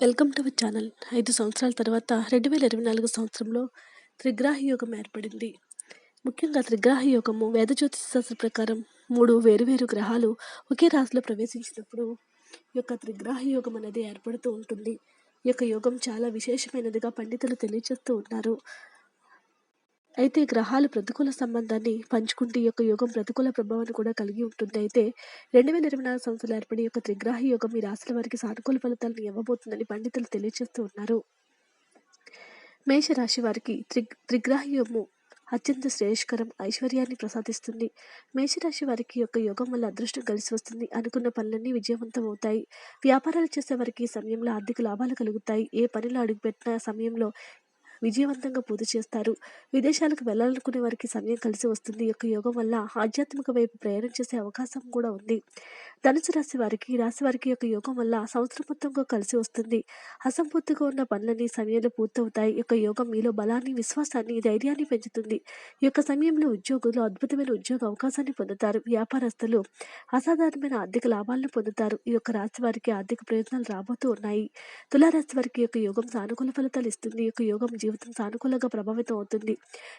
Welcome to our channel. ఐదు సంవత్సరాల తర్వాత రెండు వేల ఇరవై నాలుగు సంవత్సరంలో త్రిగ్రాహి యోగం ఏర్పడింది. ముఖ్యంగా త్రిగ్రాహి యోగము వేద జ్యోతిష శాస్త్ర ప్రకారం మూడు వేరువేరు గ్రహాలు ఒకే రాశిలో ప్రవేశించినప్పుడు ఈ యొక్క త్రిగ్రాహి యోగం అనేది ఏర్పడుతూ ఉంటుంది. ఈ యొక్క యోగం చాలా విశేషమైనదిగా పండితులు తెలియజేస్తూ ఉన్నారు. అయితే గ్రహాలు ప్రతికూల సంబంధాన్ని పంచుకుంటే ఈ యొక్క యోగం ప్రతికూల ప్రభావాన్ని కూడా కలిగి ఉంటుంది. అయితే రెండు వేల ఇరవై నాలుగు సంవత్సరాలు ఏర్పడి యొక్క త్రిగ్రహ యోగం ఈ రాశుల వారికి సానుకూల ఫలితాలను ఇవ్వబోతుందని పండితులు తెలియజేస్తూ ఉన్నారు మేషరాశి వారికి త్రి త్రిగ్రహ యోగము అత్యంత శ్రేయస్కరం ఐశ్వర్యాన్ని ప్రసాదిస్తుంది. మేషరాశి వారికి యొక్క యోగం వల్ల అదృష్టం కలిసి వస్తుంది. అనుకున్న పనులన్నీ విజయవంతం అవుతాయి. వ్యాపారాలు చేసే వారికి సమయంలో ఆర్థిక లాభాలు కలుగుతాయి. ఏ పనిలో అడుగుపెట్టిన సమయంలో విజయవంతంగా పూర్తి చేస్తారు. విదేశాలకు వెళ్ళాలనుకునే వారికి సమయం కలిసి వస్తుంది. ఈ యొక్క యోగం వల్ల ఆధ్యాత్మిక వైపు ప్రయాణం చేసే అవకాశం కూడా ఉంది. ధనుసు రాశి వారికి రాశి వారికి యొక్క యోగం వల్ల సంవత్సరం మొత్తంగా కలిసి వస్తుంది. అసంపూర్తిగా ఉన్న పనులన్నీ సమయంలో పూర్తవుతాయి. యొక్క యోగం మీలో బలాన్ని విశ్వాసాన్ని ధైర్యాన్ని పెంచుతుంది. ఈ యొక్క సమయంలో ఉద్యోగులు అద్భుతమైన ఉద్యోగ అవకాశాన్ని పొందుతారు. వ్యాపారస్తులు అసాధారణమైన ఆర్థిక లాభాలను పొందుతారు. ఈ యొక్క రాశి వారికి ఆర్థిక ప్రయోజనాలు రాబోతూ ఉన్నాయి. తులారాశి వారికి యొక్క యోగం సానుకూల ఫలితాలు ఇస్తుంది. ఈ యొక్క యోగం జీవితం సానుకూలంగా ప్రభావితం అవుతుంది.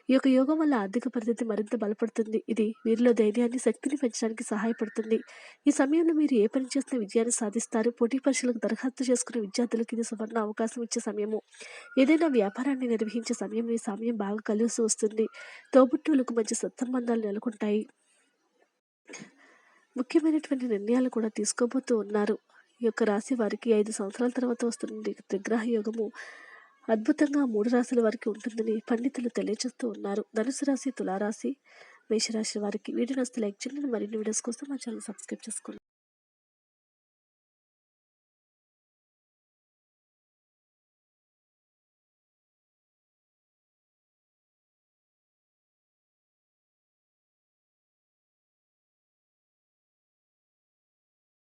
ఈ యొక్క యోగం వల్ల ఆర్థిక పరిస్థితి మరింత బలపడుతుంది. ఇది వీరిలో ధైర్యాన్ని శక్తిని పెంచడానికి సహాయపడుతుంది. ఈ సమయంలో మీరు ఏ పని చేసిన విజయాన్ని సాధిస్తారు. పోటీ పరీక్షలకు దరఖాస్తు చేసుకునే విద్యార్థులకు ఇది సువర్ణ అవకాశం ఇచ్చే సమయము. ఏదైనా వ్యాపారాన్ని నిర్వహించే సమయం ఈ సమయం బాగా కలిసి వస్తుంది. తోబుట్టువులకు మంచి సత్సంబంధాలు నెలకొంటాయి. ముఖ్యమైనటువంటి నిర్ణయాలు కూడా తీసుకోబోతూ ఉన్నారు. ఈ యొక్క రాశి వారికి ఐదు సంవత్సరాల తర్వాత వస్తున్న త్రిగ్రహ యోగము. అద్భుతంగా మూడు రాశుల వారికి ఉంటుందని పండితులు తెలియజేస్తూ ఉన్నారు. ధనుసు రాశి తులారాశి మేషరాశి వారికి వీడియో నస్తే లైక్ చేయండి. మరిన్ని వీడియోస్ కోసం మా ఛానల్ సబ్స్క్రైబ్ చేసుకోండి.